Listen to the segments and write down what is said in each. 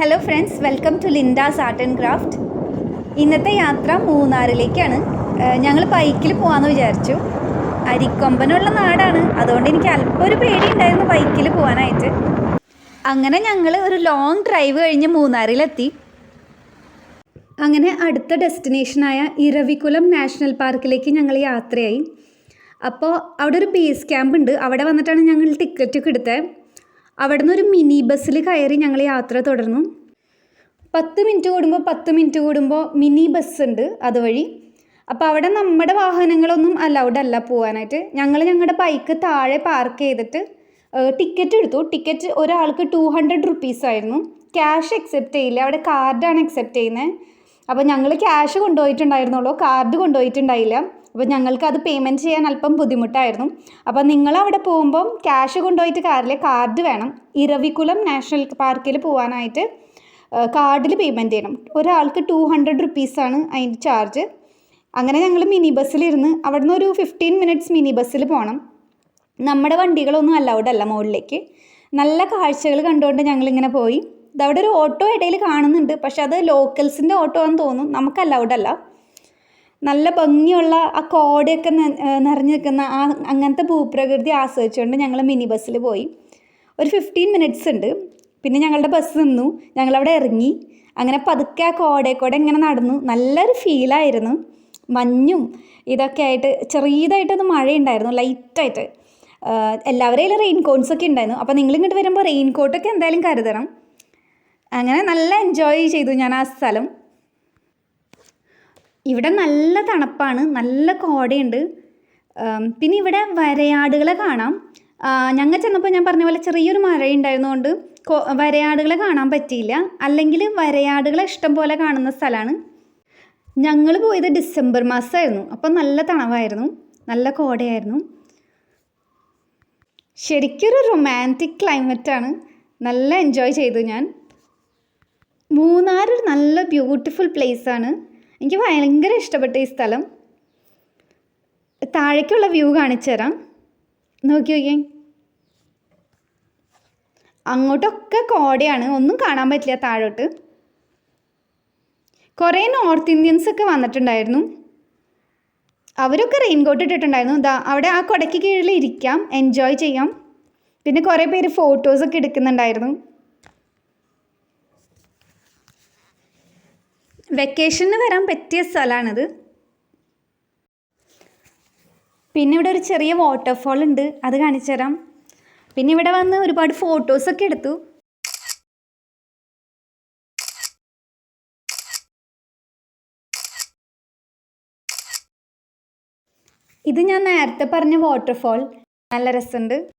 Hello friends welcome to Linda's art and craft ഇന്നത്തെ യാത്ര മൂന്നാറിലേക്കാണ്. ഞങ്ങൾ ബൈക്കിൽ പോകാമെന്ന് വിചാരിച്ചു. അരിക്കൊമ്പനുള്ള നാടാണ്. അതുകൊണ്ട് എനിക്ക് അല്പം ഒരു പേടിയുണ്ടായിരുന്നു ബൈക്കിൽ പോകാനായിട്ട് അങ്ങനെ ഞങ്ങൾ ഒരു ലോങ് ഡ്രൈവ് കഴിഞ്ഞ് മൂന്നാറിലെത്തി. അങ്ങനെ അടുത്ത ഡെസ്റ്റിനേഷനായ ഇരവികുളം നാഷണൽ പാർക്കിലേക്ക് ഞങ്ങൾ യാത്രയായി. അപ്പോൾ അവിടെ ഒരു ബേസ് ക്യാമ്പ് ഉണ്ട്. അവിടെ വന്നിട്ടാണ് ഞങ്ങൾ ടിക്കറ്റൊക്കെ എടുത്തത്. അവിടെ നിന്ന് ഒരു മിനി ബസ്സിൽ കയറി ഞങ്ങൾ യാത്ര തുടർന്നു. പത്ത് മിനിറ്റ് കൂടുമ്പോൾ പത്ത് മിനിറ്റ് കൂടുമ്പോൾ മിനി ബസ് ഉണ്ട് അതുവഴി. അപ്പോൾ അവിടെ നമ്മുടെ വാഹനങ്ങളൊന്നും അലൗഡ് അല്ല പോകാനായിട്ട്. ഞങ്ങൾ ഞങ്ങളുടെ ബൈക്ക് താഴെ പാർക്ക് ചെയ്തിട്ട് ടിക്കറ്റ് എടുത്തു. ടിക്കറ്റ് ഒരാൾക്ക് ടു ഹൺഡ്രഡ് റുപ്പീസ് ആയിരുന്നു. ക്യാഷ് അക്സെപ്റ്റ് ചെയ്യില്ല. അവിടെ കാർഡാണ് അക്സെപ്റ്റ് ചെയ്യുന്നത്. അപ്പോൾ ഞങ്ങൾ ക്യാഷ് കൊണ്ടുപോയിട്ടുണ്ടായിരുന്നുള്ളൂ. കാർഡ് കൊണ്ടുപോയിട്ടുണ്ടായില്ല. അപ്പോൾ ഞങ്ങൾക്ക് അത് പേയ്മെന്റ് ചെയ്യാൻ അല്പം ബുദ്ധിമുട്ടായിരുന്നു. അപ്പോൾ നിങ്ങൾ അവിടെ പോകുമ്പം ക്യാഷ് കൊണ്ടുപോയിട്ട് കാറിലെ കാർഡ് വേണം. ഇരവികുളം നാഷണൽ പാർക്കിൽ പോകാനായിട്ട് കാർഡിൽ പേയ്മെന്റ് ചെയ്യണം. ഒരാൾക്ക് ടു ഹൺഡ്രഡ് റുപ്പീസാണ് അതിന്റെ ചാർജ് അങ്ങനെ ഞങ്ങൾ മിനി ബസ്സിലിരുന്ന് അവിടെ നിന്ന് ഒരു ഫിഫ്റ്റീൻ മിനിറ്റ്സ് മിനി ബസ്സിൽ പോകണം നമ്മുടെ വണ്ടികളൊന്നും അലൗഡ് അല്ല മുകളിലേക്ക്. നല്ല കാഴ്ചകൾ കണ്ടുകൊണ്ട് ഞങ്ങളിങ്ങനെ പോയി. ഇതവിടെ ഒരു ഓട്ടോ ഇടയിൽ കാണുന്നുണ്ട്. പക്ഷെ അത് ലോക്കൽസിന്റെ ഓട്ടോ ആണെന്ന് തോന്നുന്നു. നമുക്ക് അലൗഡ് അല്ല. നല്ല ഭംഗിയുള്ള ആ കോടയൊക്കെ നിറഞ്ഞു നിൽക്കുന്ന ആ അങ്ങനത്തെ ഭൂപ്രകൃതി ആസ്വദിച്ചുകൊണ്ട് ഞങ്ങൾ മിനി ബസ്സിൽ പോയി. ഒരു ഫിഫ്റ്റീൻ മിനിറ്റ്സ് ഉണ്ട്. പിന്നെ ഞങ്ങളുടെ ബസ് നിന്നു. ഞങ്ങളവിടെ ഇറങ്ങി. അങ്ങനെ പതുക്കെ ആ കോടയെക്കൂടെ ഇങ്ങനെ നടന്നു. നല്ലൊരു ഫീലായിരുന്നു മഞ്ഞും ഇതൊക്കെ ആയിട്ട് ചെറിയതായിട്ടൊന്ന് മഴയുണ്ടായിരുന്നു. ലൈറ്റായിട്ട് എല്ലാവരെയും റെയിൻ കോട്ട്സ് ഒക്കെ ഉണ്ടായിരുന്നു. അപ്പോൾ നിങ്ങൾ ഇങ്ങോട്ട് വരുമ്പോൾ റെയിൻ കോട്ടൊക്കെ എന്തായാലും കരുതണം. അങ്ങനെ നല്ല എൻജോയ് ചെയ്തു ഞാൻ ആ സ്ഥലം. ഇവിടെ നല്ല തണുപ്പാണ് നല്ല കോടയുണ്ട്. പിന്നെ ഇവിടെ വരയാടുകളെ കാണാം. ഞങ്ങൾ ചെന്നപ്പോൾ ഞാൻ പറഞ്ഞ പോലെ ചെറിയൊരു മഴയുണ്ടായിരുന്നതുകൊണ്ട് വരയാടുകളെ കാണാൻ പറ്റിയില്ല. അല്ലെങ്കിൽ വരയാടുകളെ ഇഷ്ടം പോലെ കാണുന്ന സ്ഥലമാണ്. ഞങ്ങൾ പോയത് ഡിസംബർ മാസമായിരുന്നു. അപ്പോൾ നല്ല തണവായിരുന്നു നല്ല കോടയായിരുന്നു. ശരിക്കൊരു റൊമാന്റിക് ക്ലൈമറ്റാണ് നല്ല എൻജോയ് ചെയ്തു ഞാൻ. മൂന്നാർ ഒരു നല്ല ബ്യൂട്ടിഫുൾ പ്ലേസാണ് എനിക്ക് ഭയങ്കര ഇഷ്ടപ്പെട്ട ഈ സ്ഥലം. താഴേക്കുള്ള വ്യൂ കാണിച്ചു തരാം. നോക്കി നോക്കിയേ. അങ്ങോട്ടൊക്കെ കോടയാണ്. ഒന്നും കാണാൻ പറ്റില്ല താഴോട്ട്. കുറേ നോർത്ത് ഇന്ത്യൻസ് ഒക്കെ വന്നിട്ടുണ്ടായിരുന്നു. അവരൊക്കെ റെയിൻകോട്ട് ഇട്ടിട്ടുണ്ടായിരുന്നു. ഇതാ അവിടെ ആ കൊടയ്ക്ക് കീഴിൽ ഇരിക്കാം. എൻജോയ് ചെയ്യാം. പിന്നെ കുറേ പേര് ഫോട്ടോസൊക്കെ എടുക്കുന്നുണ്ടായിരുന്നു. വെക്കേഷന് വരാൻ പറ്റിയ സ്ഥലമാണിത് പിന്നെ ഇവിടെ ഒരു ചെറിയ വാട്ടർഫോൾ ഉണ്ട്. അത് കാണിച്ചു തരാം. പിന്നെ ഇവിടെ വന്ന് ഒരുപാട് ഫോട്ടോസൊക്കെ എടുത്തു. ഇത് ഞാൻ നേരത്തെ പറഞ്ഞ വാട്ടർഫോൾ നല്ല രസമുണ്ട്.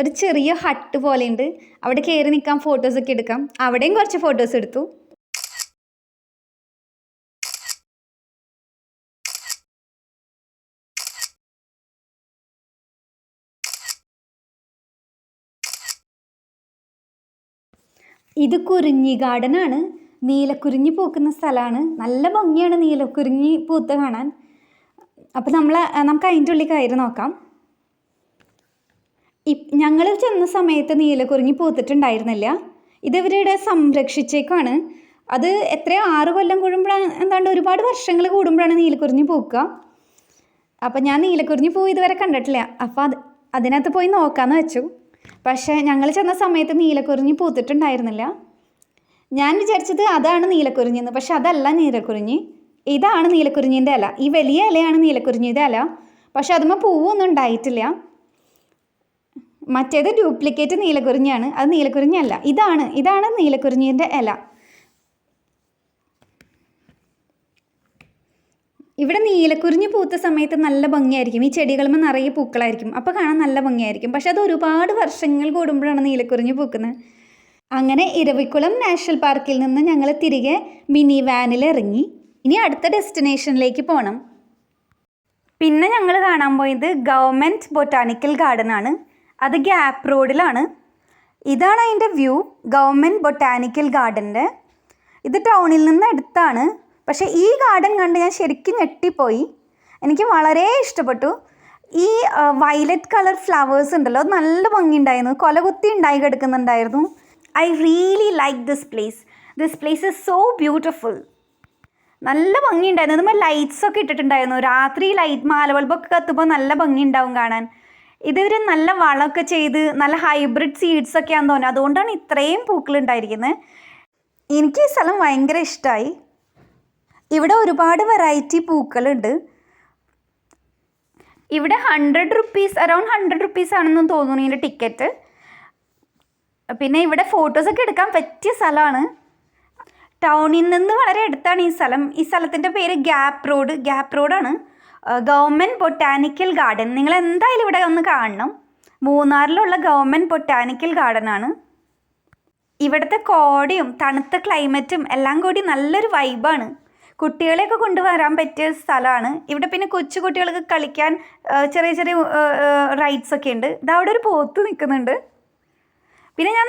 ഒരു ചെറിയ ഹട്ട് പോലെയുണ്ട്. അവിടെ കയറി നിൽക്കാം ഫോട്ടോസൊക്കെ എടുക്കാം. അവിടെയും കുറച്ച് ഫോട്ടോസ് എടുത്തു. ഇത് കുറിഞ്ഞി ഗാർഡനാണ്. നീലക്കുറിഞ്ഞി പൂക്കുന്ന സ്ഥലമാണ്. നല്ല ഭംഗിയാണ് നീലക്കുറിഞ്ഞി പൂത്ത് കാണാൻ. അപ്പോൾ നമ്മൾ നമുക്ക് അതിന്റെ ഉള്ളിൽ കയറി നോക്കാം. ഞങ്ങൾ ചെന്ന സമയത്ത് നീലക്കുറിഞ്ഞി പൂത്തിട്ടുണ്ടായിരുന്നില്ല. ഇതിവരുടെ സംരക്ഷിച്ചേക്കാണ്. അത് എത്രയോ ആറ് കൊല്ലം കൂടുമ്പോഴാണ് എന്താണ്ട് ഒരുപാട് വർഷങ്ങൾ കൂടുമ്പോഴാണ് നീലക്കുറിഞ്ഞി പൂക്കുക അപ്പം ഞാൻ നീലക്കുറിഞ്ഞി പൂ ഇതുവരെ കണ്ടിട്ടില്ല. അപ്പോൾ അത് അതിനകത്ത് പോയി നോക്കാമെന്ന് വെച്ചു. പക്ഷേ ഞങ്ങൾ ചെന്ന സമയത്ത് നീലക്കുറിഞ്ഞി പൂത്തിട്ടുണ്ടായിരുന്നില്ല. ഞാൻ വിചാരിച്ചത് അതാണ് നീലക്കുറിഞ്ഞെന്ന് പക്ഷെ അതല്ല നീലക്കുറിഞ്ഞി. ഇതാണ് നീലക്കുറിഞ്ഞിന്റെ ഇല. ഈ വലിയ ഇലയാണ് നീലക്കുറിഞ്ഞിന്റെ ഇല. പക്ഷെ അതുമ്പോൾ പൂവൊന്നും ഉണ്ടായിട്ടില്ല. മറ്റേത് ഡ്യൂപ്ലിക്കേറ്റ് നീലക്കുറിഞ്ഞാണ് അത് നീലക്കുറിഞ്ഞല്ല ഇതാണ് ഇതാണ് നീലക്കുറിഞ്ഞിന്റെ ഇല. ഇവിടെ നീലക്കുരിഞ്ഞ് പൂത്ത സമയത്ത് നല്ല ഭംഗിയായിരിക്കും. ഈ ചെടികളുമ്പോൾ നിറയെ പൂക്കളായിരിക്കും. അപ്പോൾ കാണാൻ നല്ല ഭംഗിയായിരിക്കും. പക്ഷേ അത് ഒരുപാട് വർഷങ്ങൾ കൂടുമ്പോഴാണ് നീലക്കുരിഞ്ഞ് പൂക്കുന്നത്. അങ്ങനെ ഇരവിക്കുളം നാഷണൽ പാർക്കിൽ നിന്ന് ഞങ്ങൾ തിരികെ മിനി വാനിൽ ഇറങ്ങി. ഇനി അടുത്ത ഡെസ്റ്റിനേഷനിലേക്ക് പോകണം പിന്നെ ഞങ്ങൾ കാണാൻ പോയത് ഗവൺമെന്റ് ബൊട്ടാണിക്കൽ ഗാർഡൻ ആണ് അത് ഗ്യാപ്പ് റോഡിലാണ്. ഇതാണ് അതിന്റെ വ്യൂ. Government botanical ഗാർഡന്റെ. ഇത് ടൗണിൽ നിന്ന് അടുത്താണ്. പക്ഷേ ഈ ഗാർഡൻ കണ്ട് ഞാൻ ശരിക്കും ഞെട്ടിപ്പോയി. എനിക്ക് വളരെ ഇഷ്ടപ്പെട്ടു. ഈ വയലറ്റ് കളർ ഫ്ലവേഴ്സ് ഉണ്ടല്ലോ അത് നല്ല ഭംഗിയുണ്ടായിരുന്നു. കൊലകുത്തി ഉണ്ടായി കിടക്കുന്നുണ്ടായിരുന്നു. I really like this place. This place is so beautiful. നല്ല ഭംഗിയുണ്ടായിരുന്നു. അതുമ്പോൾ ലൈറ്റ്സ് ഒക്കെ ഇട്ടിട്ടുണ്ടായിരുന്നു. രാത്രി ലൈറ്റ് മാല ബൾബൊക്കെ കത്തുമ്പോൾ നല്ല ഭംഗിയുണ്ടാവും കാണാൻ. ഇതൊരു നല്ല വളമൊക്കെ ചെയ്ത് നല്ല ഹൈബ്രിഡ് സീഡ്സ് ഒക്കെയാണെന്ന് തോന്നുന്നത് തോന്നുന്നു. അതുകൊണ്ടാണ് ഇത്രയും പൂക്കളുണ്ടായിരിക്കുന്നത് എനിക്ക് ഈ സ്ഥലം ഭയങ്കര ഇഷ്ടമായി ഇവിടെ ഒരുപാട് വെറൈറ്റി പൂക്കളുണ്ട്. ഇവിടെ hundred rupees around hundred rupees ആണെന്ന് തോന്നുന്നു ഇതിന്റെ ടിക്കറ്റ് പിന്നെ ഇവിടെ ഫോട്ടോസൊക്കെ എടുക്കാൻ പറ്റിയ സ്ഥലമാണ്. ടൗണിൽ നിന്ന് വളരെ അടുത്താണ് ഈ സ്ഥലം. ഈ സ്ഥലത്തിന്റെ പേര് ഗ്യാപ്പ് റോഡ് ഗ്യാപ്പ് റോഡാണ് ഗവൺമെന്റ് ബൊട്ടാനിക്കൽ ഗാർഡൻ നിങ്ങൾ എന്തായാലും ഇവിടെ ഒന്ന് കാണണം. മൂന്നാറിലുള്ള ഗവൺമെന്റ് ബൊട്ടാനിക്കൽ ഗാർഡനാണ് ഇവിടുത്തെ കോടയും തണുത്ത ക്ലൈമറ്റും എല്ലാം കൂടി നല്ലൊരു വൈബാണ് കുട്ടികളെയൊക്കെ കൊണ്ടുവരാൻ പറ്റിയ സ്ഥലമാണ്. ഇവിടെ പിന്നെ കൊച്ചു കുട്ടികൾക്ക് കളിക്കാൻ ചെറിയ ചെറിയ റൈഡ്സ് ഒക്കെ ഉണ്ട്. ഇതാ അവിടെ ഒരു പോത്ത് നിൽക്കുന്നുണ്ട്. പിന്നെ ഞാൻ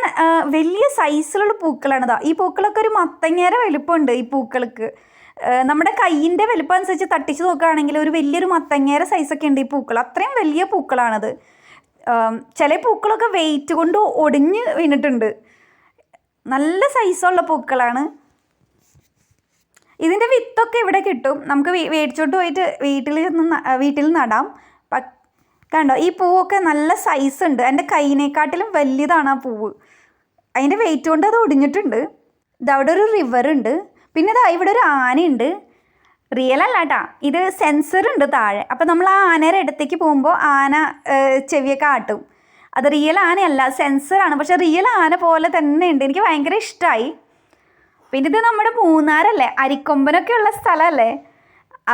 വലിയ സൈസിലുള്ള പൂക്കളാണ് ഇതാ ഈ പൂക്കളൊക്കെ ഒരു മത്തങ്ങേര വലുപ്പമുണ്ട് ഈ പൂക്കൾക്ക്. നമ്മുടെ കയ്യിന്റെ വലുപ്പം അനുസരിച്ച് തട്ടിച്ച് നോക്കുകയാണെങ്കിൽ ഒരു വലിയൊരു മത്തങ്ങേര സൈസൊക്കെ ഉണ്ട് ഈ പൂക്കൾ. അത്രയും വലിയ പൂക്കളാണത്. ചില പൂക്കളൊക്കെ വെയിറ്റ് കൊണ്ട് ഒടിഞ്ഞ് വീണിട്ടുണ്ട്. നല്ല സൈസുള്ള പൂക്കളാണ്. ഇതിന്റെ വിത്തൊക്കെ ഇവിടെ കിട്ടും. നമുക്ക് മേടിച്ചോണ്ട് പോയിട്ട് വീട്ടിൽ നിന്ന് വീട്ടിൽ നടാം. കണ്ടോ? ഈ പൂവൊക്കെ നല്ല സൈസ് ഉണ്ട്. എന്റെ കൈയിനെക്കാട്ടിലും വലിയതാണ് ആ പൂവ്. അതിന്റെ വെയിറ്റ് കൊണ്ട് അത് ഒടിഞ്ഞിട്ടുണ്ട്. ഇതവിടെ ഒരു റിവർ ഉണ്ട്. പിന്നെ ഇതാ ഇവിടെ ഒരു ആനയുണ്ട്. റിയൽ അല്ല കേട്ടാ ഇത് സെൻസർ ഉണ്ട് താഴെ. അപ്പം നമ്മൾ ആ ആനയുടെ അടുത്തേക്ക് പോകുമ്പോൾ ആന ചെവിയൊക്കെ ആട്ടും. അത് റിയൽ ആനയല്ല സെൻസറാണ് പക്ഷെ റിയൽ ആന പോലെ തന്നെ ഉണ്ട്. എനിക്ക് ഭയങ്കര ഇഷ്ടമായി പിന്നെ ഇത് നമ്മുടെ മൂന്നാറല്ലേ? അരിക്കൊമ്പനൊക്കെ ഉള്ള സ്ഥലമല്ലേ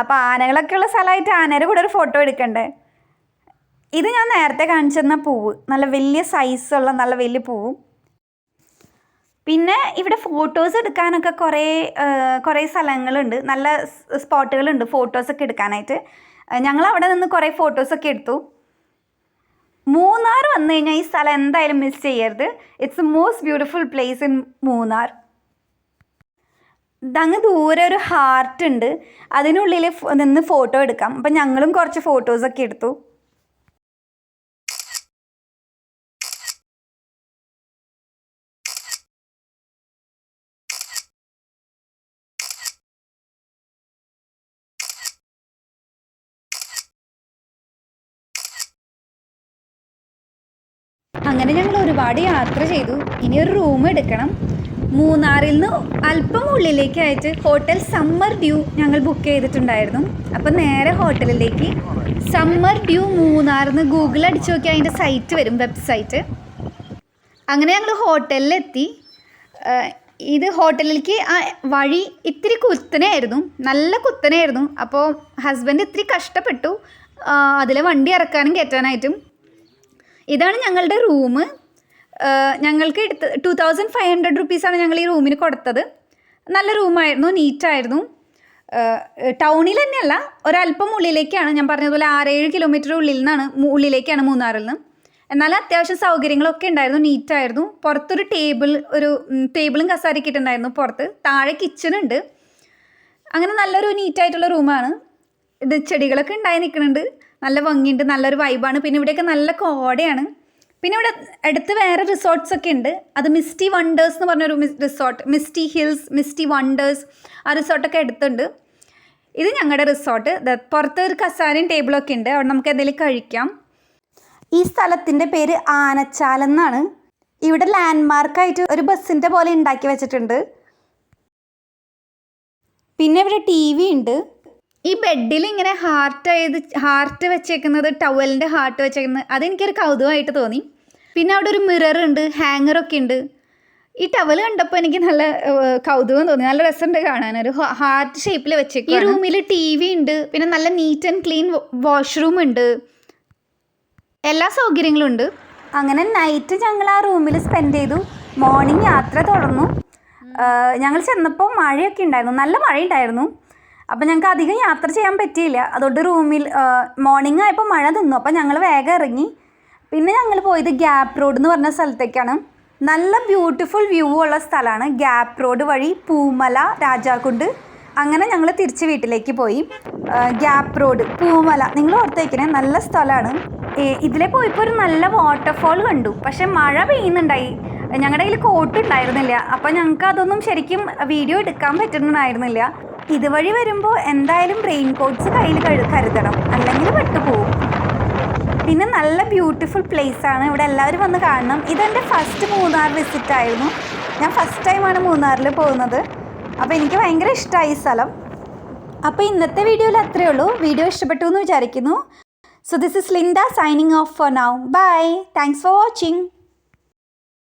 അപ്പോൾ ആനകളൊക്കെ ഉള്ള സ്ഥലമായിട്ട് ആനയുടെ കൂടെ ഒരു ഫോട്ടോ എടുക്കണ്ടേ? ഇത് ഞാൻ നേരത്തെ കാണിച്ചിരുന്ന പൂവ്. നല്ല വലിയ സൈസുള്ള നല്ല വലിയ പൂവും. പിന്നെ ഇവിടെ ഫോട്ടോസ് എടുക്കാനൊക്കെ കുറേ കുറേ സ്ഥലങ്ങളുണ്ട്. നല്ല സ്പോട്ടുകളുണ്ട് ഫോട്ടോസൊക്കെ എടുക്കാനായിട്ട്. ഞങ്ങൾ അവിടെ നിന്ന് കുറേ ഫോട്ടോസൊക്കെ എടുത്തു. മൂന്നാർ വന്നു കഴിഞ്ഞാൽ ഈ സ്ഥലം എന്തായാലും മിസ് ചെയ്യരുത്. It's most beautiful place in Munnar. അങ്ങ് ദൂരെ ഒരു ഹാർട്ട് ഉണ്ട്. അതിനുള്ളിൽ നിന്ന് ഫോട്ടോ എടുക്കാം. അപ്പം ഞങ്ങളും കുറച്ച് ഫോട്ടോസൊക്കെ എടുത്തു. അങ്ങനെ ഞങ്ങൾ ഒരുപാട് യാത്ര ചെയ്തു. ഇനി ഒരു റൂം എടുക്കണം. മൂന്നാറിൽ നിന്ന് അല്പം ഉള്ളിലേക്കായിട്ട് ഹോട്ടൽ സമ്മർ ഡ്യൂ ഞങ്ങൾ ബുക്ക് ചെയ്തിട്ടുണ്ടായിരുന്നു. അപ്പം നേരെ ഹോട്ടലിലേക്ക് സമ്മർ ഡ്യൂ മൂന്നാറിന്ന് ഗൂഗിൾ അടിച്ചു നോക്കിയാൽ അതിന്റെ സൈറ്റ് വരും വെബ്സൈറ്റ് അങ്ങനെ ഞങ്ങൾ ഹോട്ടലിലെത്തി. ഇത് ഹോട്ടലിലേക്ക് ആ വഴി ഇത്തിരി കുത്തനെയായിരുന്നു നല്ല കുത്തനെയായിരുന്നു. അപ്പോൾ ഹസ്ബൻഡ് ഇത്തിരി കഷ്ടപ്പെട്ടു. അതിലെ വണ്ടി ഇറക്കാനും കയറ്റാനായിട്ടും. ഇതാണ് ഞങ്ങളുടെ റൂം ഞങ്ങൾക്ക് എടുത്ത് ടു തൗസൻഡ് ഫൈവ് ഹൺഡ്രഡ് റുപ്പീസാണ് ഞങ്ങൾ ഈ റൂമിന് കൊടുത്തത്. നല്ല റൂമായിരുന്നു നീറ്റായിരുന്നു ടൗണിൽ തന്നെയല്ല ഒരല്പം ഉള്ളിലേക്കാണ്. ഞാൻ പറഞ്ഞതുപോലെ ആറേഴ് കിലോമീറ്റർ ഉള്ളിൽ നിന്നാണ് ഉള്ളിലേക്കാണ് മൂന്നാറിൽ നിന്ന്. എന്നാൽ അത്യാവശ്യം സൗകര്യങ്ങളൊക്കെ ഉണ്ടായിരുന്നു നീറ്റായിരുന്നു പുറത്തൊരു ടേബിൾ ഒരു ടേബിളും കസാരയൊക്കെ ഇട്ടുണ്ടായിരുന്നു പുറത്ത്. താഴെ കിച്ചണുണ്ട് അങ്ങനെ നല്ലൊരു നീറ്റായിട്ടുള്ള റൂമാണ് ഇത് ചെടികളൊക്കെ ഉണ്ടായി നിൽക്കുന്നുണ്ട്. നല്ല ഭംഗിയുണ്ട് നല്ലൊരു വൈബാണ് പിന്നെ ഇവിടെയൊക്കെ നല്ല കോടയാണ്. പിന്നെ ഇവിടെ അടുത്ത് വേറെ റിസോർട്ട്സ് ഒക്കെ ഉണ്ട്. അത് മിസ്റ്റി വണ്ടേഴ്സ് എന്ന് പറഞ്ഞൊരു resort misty hills misty wonders ആ റിസോർട്ടൊക്കെ അടുത്തുണ്ട്. ഇത് ഞങ്ങളുടെ റിസോർട്ട് പുറത്ത് ഒരു കസാരയും ടേബിളൊക്കെ ഉണ്ട്. അവിടെ നമുക്ക് എന്തെങ്കിലും കഴിക്കാം. ഈ സ്ഥലത്തിന്റെ പേര് ആനച്ചാൽ എന്നാണ്. ഇവിടെ ലാൻഡ്മാർക്കായിട്ട് ഒരു ബസ്സിന്റെ പോലെ ഉണ്ടാക്കി വെച്ചിട്ടുണ്ട്. പിന്നെ ഇവിടെ ടി വി ഉണ്ട്. ഈ ബെഡിൽ ഇങ്ങനെ ഹാർട്ട് ചെയ്ത് ഹാർട്ട് വെച്ചേക്കുന്നത് ടവലിന്റെ ഹാർട്ട് വെച്ചേക്കുന്നത് അതെനിക്കൊരു കൗതുകമായിട്ട് തോന്നി. പിന്നെ അവിടെ ഒരു മിറർ ഉണ്ട് ഹാങ്ങറൊക്കെ ഉണ്ട്. ഈ ടവൽ കണ്ടപ്പോൾ എനിക്ക് നല്ല കൗതുകം തോന്നി. നല്ല രസമുണ്ട് കാണാൻ. ഒരു ഹാർട്ട് ഷേപ്പിൽ വെച്ചേക്കും ഈ റൂമിൽ ടി വി ഉണ്ട് പിന്നെ നല്ല നീറ്റ് ആൻഡ് ക്ലീൻ വാഷ്റൂം ഉണ്ട്. എല്ലാ സൗകര്യങ്ങളും ഉണ്ട്. അങ്ങനെ നൈറ്റ് ഞങ്ങൾ ആ റൂമിൽ സ്പെൻഡ് ചെയ്തു. മോർണിംഗ് യാത്ര തുടർന്നു. ഞങ്ങൾ ചെന്നപ്പോൾ മഴയൊക്കെ ഉണ്ടായിരുന്നു. നല്ല മഴയുണ്ടായിരുന്നു. അപ്പം ഞങ്ങൾക്ക് അധികം യാത്ര ചെയ്യാൻ പറ്റിയില്ല. അതുകൊണ്ട് റൂമിൽ മോർണിംഗ് ആയപ്പോൾ മഴ നിന്നു. അപ്പം ഞങ്ങൾ വേഗം ഇറങ്ങി. പിന്നെ ഞങ്ങൾ പോയത് ഗ്യാപ്പ് റോഡ് എന്ന് പറഞ്ഞ സ്ഥലത്തേക്കാണ്. നല്ല ബ്യൂട്ടിഫുൾ വ്യൂ ഉള്ള സ്ഥലമാണ് ഗ്യാപ്പ് റോഡ് വഴി പൂമല രാജാക്കുണ്ട്. അങ്ങനെ ഞങ്ങൾ തിരിച്ച് വീട്ടിലേക്ക് പോയി. Gap road Poomala. നിങ്ങൾ ഓർത്തേക്കണേ നല്ല സ്ഥലമാണ് ഇതിലെ പോയപ്പോൾ ഒരു നല്ല വാട്ടർഫോൾ കണ്ടു. പക്ഷെ മഴ പെയ്യുന്നുണ്ടായി. ഞങ്ങളുടെ കയ്യിൽ കോട്ട് ഉണ്ടായിരുന്നില്ല. അപ്പോൾ ഞങ്ങൾക്ക് അതൊന്നും ശരിക്കും വീഡിയോ എടുക്കാൻ പറ്റുന്നുണ്ടായിരുന്നില്ല ഇതുവഴി വരുമ്പോൾ എന്തായാലും റെയിൻ കോട്ട്സ് കയ്യിൽ കരുതണം. അല്ലെങ്കിൽ പെട്ടുപോകും പിന്നെ നല്ല ബ്യൂട്ടിഫുൾ പ്ലേസ് ആണ്. ഇവിടെ എല്ലാവരും വന്ന് കാണണം. ഇതെന്റെ ഫസ്റ്റ് മൂന്നാർ വിസിറ്റ് ആയിരുന്നു. ഞാൻ ഫസ്റ്റ് ടൈമാണ് മൂന്നാറിൽ പോകുന്നത്. അപ്പോൾ എനിക്ക് ഭയങ്കര ഇഷ്ടമായി സ്ഥലം. അപ്പോൾ ഇന്നത്തെ വീഡിയോയിൽ അത്രയേ ഉള്ളൂ. വീഡിയോ ഇഷ്ടപ്പെട്ടു എന്ന് വിചാരിക്കുന്നു. So this is Linda signing off for now bye thanks for watching